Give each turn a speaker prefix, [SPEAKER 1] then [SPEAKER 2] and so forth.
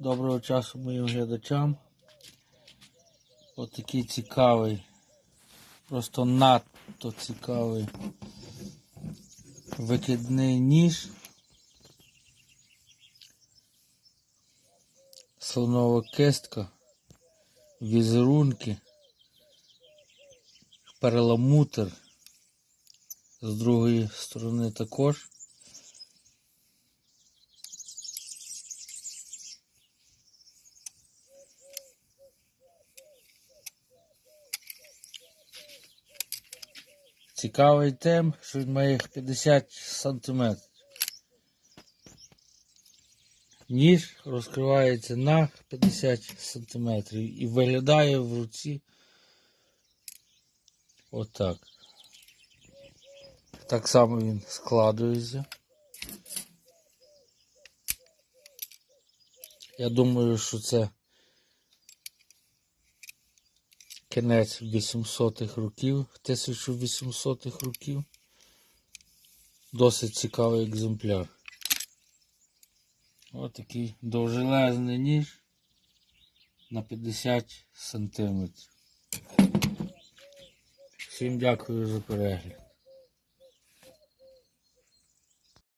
[SPEAKER 1] Доброго часу моїм глядачам. Отакий цікавий, просто надто цікавий викидний ніж. Слонова кистка, візерунки, перламутр. З другої сторони також. Цікавий тем, що він має 50 сантиметрів. Ніж розкривається на 50 сантиметрів і виглядає в руці отак. Так само він складується. Я думаю, що це кінець 800-х років, 1800-х років. Досить цікавий екземпляр. Ось такий довжелезний ніж на 50 сантиметрів. Всім дякую за перегляд.